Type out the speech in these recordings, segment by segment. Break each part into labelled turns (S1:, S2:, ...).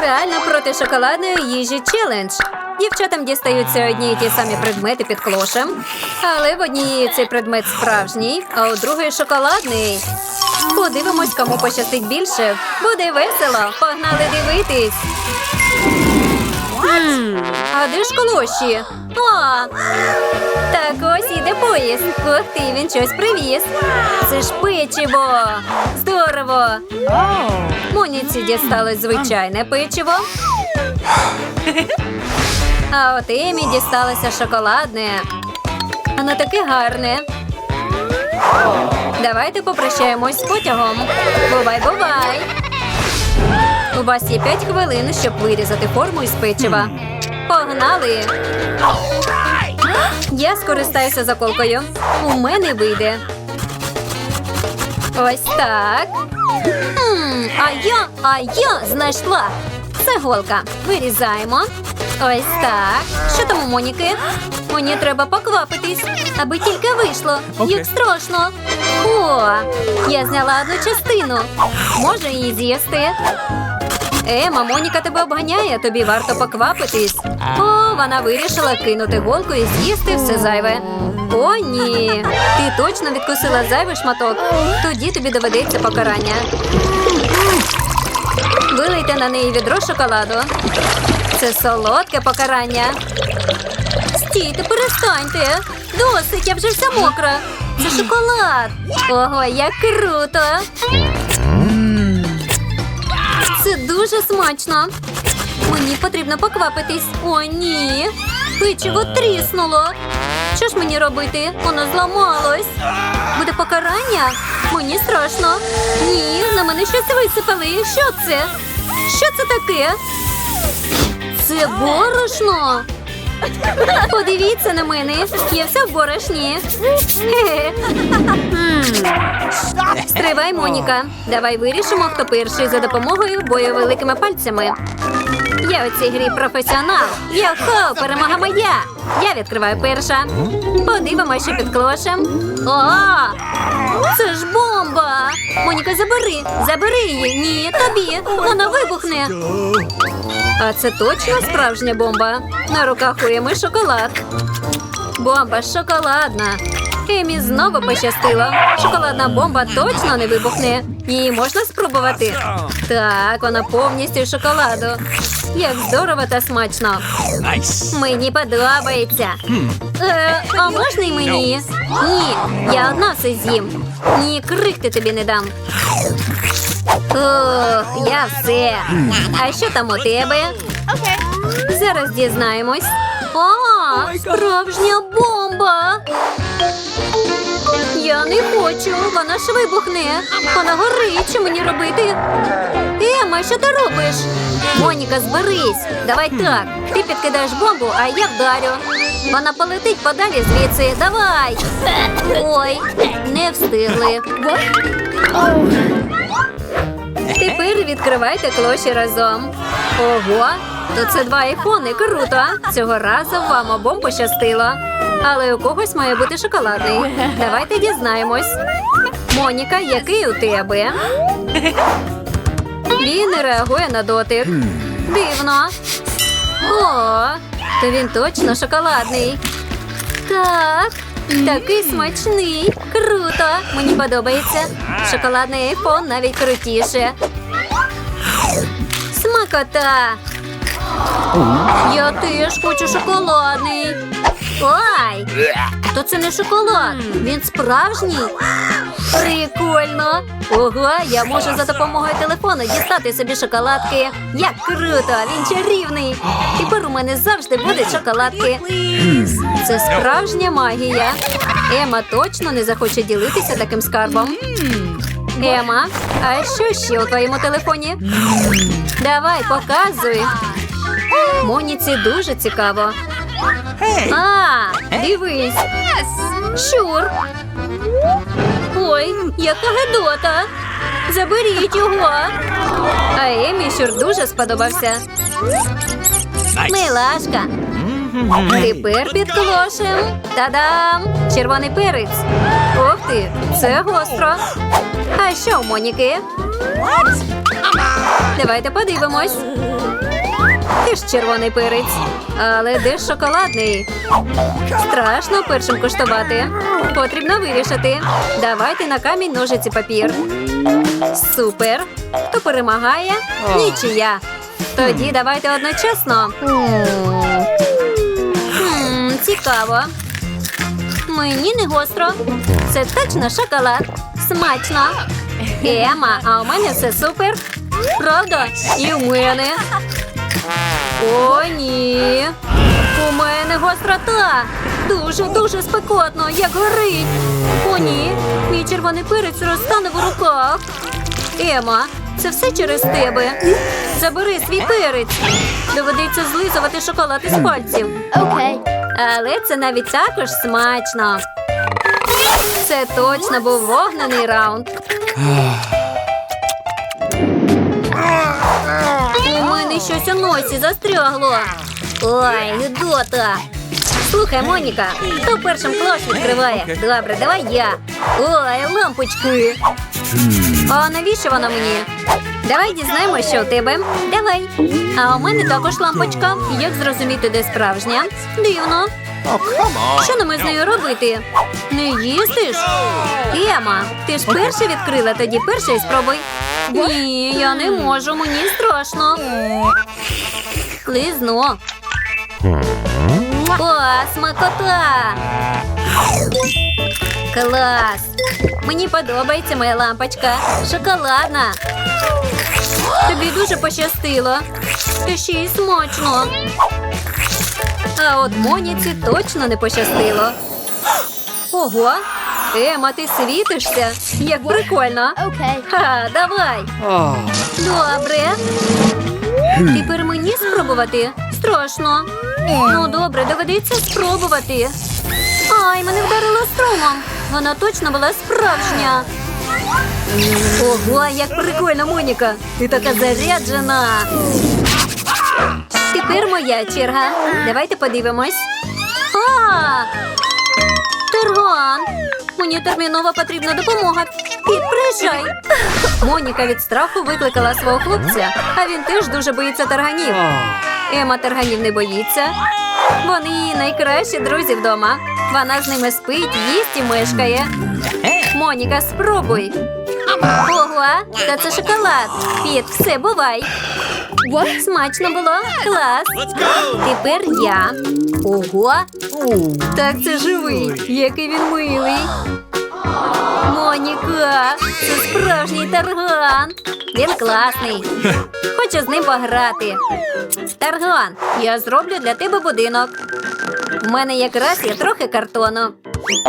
S1: Реально проти шоколадної їжі челендж. Дівчатам дістаються одні й ті самі предмети під клошем, але в одній цей предмет справжній, а у другої шоколадний. Подивимось, кому пощастить більше. Буде весело. Погнали дивитись. А де ж клоші? О, так ось іде поїзд. Ух ти, він щось привіз. Це ж печиво. Здорово. Моніці дісталось звичайне печиво. А от Емі дісталося шоколадне. Воно таке гарне. Давайте попрощаємось з потягом. Бувай, бувай. У вас є 5 хвилин, щоб вирізати форму із печива. Погнали! Я скористаюся заколкою. У мене вийде. Ось так. Хм, а я, а я знайшла. Це голка. Вирізаємо. Ось так. Що там у Моніки? Мені треба поквапитись, аби тільки вийшло. Як страшно. О, я зняла одну частину. Може її з'їсти. Ема, Моніка тебе обганяє, тобі варто поквапитись. О, вона вирішила кинути голку і з'їсти все зайве. О, ні. Ти точно відкусила зайвий шматок. Тоді тобі доведеться покарання. Вилийте на неї відро шоколаду. Це солодке покарання. Стійте, перестаньте. Досить, я вже вся мокра. Це шоколад. Ого, як круто. Це дуже смачно. Мені потрібно поквапитись. О, ні. Печиво тріснуло. Що ж мені робити? Воно зламалось. Буде покарання? Мені страшно. Ні, на мене щось висипали. Що це? Що це таке? Це борошно. Подивіться на мене. Я вся в борошні. Стривай, Моніка. Давай вирішимо, хто перший за допомогою бою великими пальцями. Я у цій грі професіонал. Йохо, перемога моя. Я відкриваю перша. Подивимося, що під клошем. О, це ж бомба. Моніка, забери, забери її. Ні, тобі. Вона вибухне. А це точно справжня бомба. На руках у Еми шоколад. Бомба шоколадна. Емі знову пощастило. Шоколадна бомба точно не вибухне. Її можна спробувати. Так, вона повністю шоколаду. Як здорово та смачно. Мені подобається. Е, а можна й мені? Ні, я одна все з'їм. Ні, крихти тобі не дам. Ох, я все. А що там у тебе? Зараз дізнаємось. О, справжня бомба. Я не хочу, вона ж вибухне. Вона горить, що мені робити? Ема, що ти робиш? Моніка, зберись. Давай так. Ти підкидаєш бомбу, а я вдарю. Вона полетить подалі звідси. Давай. Ой, не встигли. Відкривайте клоші разом. Ого, то це два айфони. Круто. Цього разу вам обом пощастило. Але у когось має бути шоколадний. Давайте дізнаємось. Моніка, який у тебе? Він не реагує на дотик. Дивно. О, то він точно шоколадний. Так, такий смачний. Круто. Мені подобається. Шоколадний айфон навіть крутіше. Смакота. Я теж хочу шоколадний. Ой, то це не шоколад. Він справжній. Прикольно. Ого, я можу за допомогою телефону дістати собі шоколадки. Як круто! Він чарівний. Тепер у мене завжди будуть шоколадки. Це справжня магія. Ема точно не захоче ділитися таким скарбом. Ема, а що ще у твоєму телефоні? Давай, показуй. Моніці дуже цікаво. А, дивись. Щур. Ой, яка гедота. Заберіть його. А Емі щур дуже сподобався. Милашка. Тепер під клошем. Та-дам! Червоний перець. Ти, це гостро. А що у Моніки? Давайте подивимось. Теж червоний перець. Але де ж шоколадний? Страшно першим куштувати. Потрібно вирішити. Давайте на камінь ножиці папір. Супер. Хто перемагає? Нічия. Тоді давайте одночасно. Цікаво. Мені не гостро. Це точно шоколад. Смачно. Ема, а у мене все супер. Правда? І у мене. О, ні. У мене гострота. Дуже-дуже спекотно, як горить. О, ні. Мій червоний перець розтане в руках. Ема, це все через тебе. Забери свій перець. Доведеться злизувати шоколад із пальців.
S2: Okay.
S1: Але це навіть також смачно. Це точно був вогнаний раунд. У мене щось у носі застрягло. Ой, гидота. Слухай, Моніка, хто першим клас відкриває? Добре, давай я. Ой, лампочки. А навіщо вона мені? Давай дізнаємося, що у тебе. Давай. А у мене також лампочка. Як зрозуміти, де справжня? Дивно. Що нам із нею робити? Не їстиш? Ема, ти ж перша відкрила, тоді перша і спробуй. Ні, я не можу, мені страшно. Лизну. О, смакота! Клас! Мені подобається моя лампочка. Шоколадна. Тобі дуже пощастило. Та ще й смачно. А от Моніці точно не пощастило. Ого! Ема, ти світишся? Як прикольно! Ха, давай! Добре. Тепер мені спробувати? Страшно. Ну, добре, доведеться спробувати. Ай, мене вдарило струмом. Вона точно була справжня. Ого, як прикольно, Моніка. Ти така заряджена. Тепер моя черга. Давайте подивимось. А! Терган! Мені терміново потрібна допомога. Піт, приїжджай. Моніка від страху викликала свого хлопця, а він теж дуже боїться тарганів. Ема тарганів не боїться. Вони її найкращі друзі вдома. Вона з ними спить, їсть і мешкає. Моніка, спробуй. Ого, та це шоколад. Піт, все, бувай.
S2: What?
S1: Смачно було? Клас. Тепер я. Ого. Так це живий. Який він милий. Моніка, це справжній тарган. Він класний. Хочу з ним пограти. Тарган, я зроблю для тебе будинок. У мене якраз є трохи картону.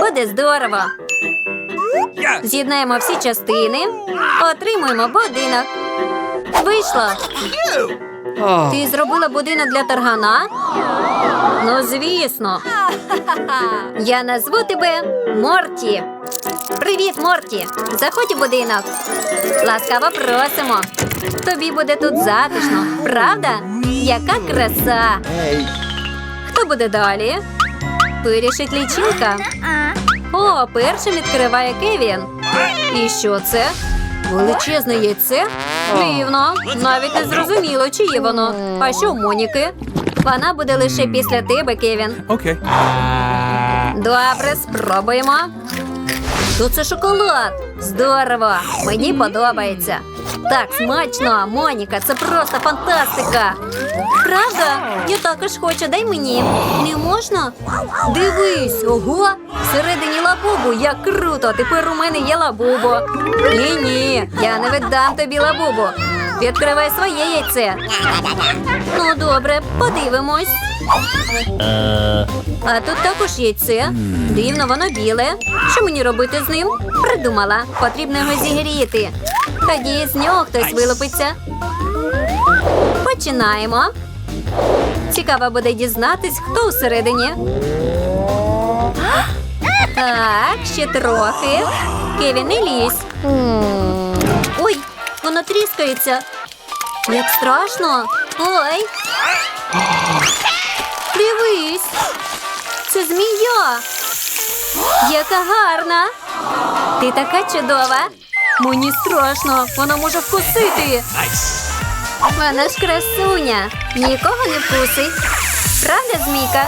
S1: Буде здорово. З'єднаємо всі частини, отримуємо будинок. Вийшло. Ти зробила будинок для таргана? Ну, звісно. Я назву тебе Морті. Привіт, Морті. Заходь у будинок. Ласкаво просимо. Тобі буде тут затишно, правда? Яка краса. Хто буде далі? Вирішить лічилка. О, першим відкриває Кевін. І що це? Величезне яйце? Дивно. Навіть не зрозуміло, чиє воно. А що у Моніки? Вона буде лише після тебе, Кевін.
S3: Окей.
S1: Добре, спробуємо. То це шоколад. Здорово! Мені подобається. Так, смачно, Моніка, це просто фантастика. Правда? Я також хочу, дай мені. Не можна? Дивись, ого! Всередині лабубу, як круто! Тепер у мене є лабубу. Ні, ні, я не віддам тобі лабубу. Відкривай своє яйце. Ну, добре, подивимось. А тут також яйце. Дивно, воно біле. Що мені робити з ним? Придумала. Потрібно його зігріти. Тоді з нього хтось вилупиться. Починаємо. Цікаво буде дізнатись, хто всередині. Так, ще трохи. Кевін, не лізь. Ой, воно тріскається. Як страшно. Ой. Дивись. Це змія. Яка гарна. Ти така чудова. Мені страшно, вона може вкусити. Вона ж красуня. Нікого не вкусить. Правда, змійка?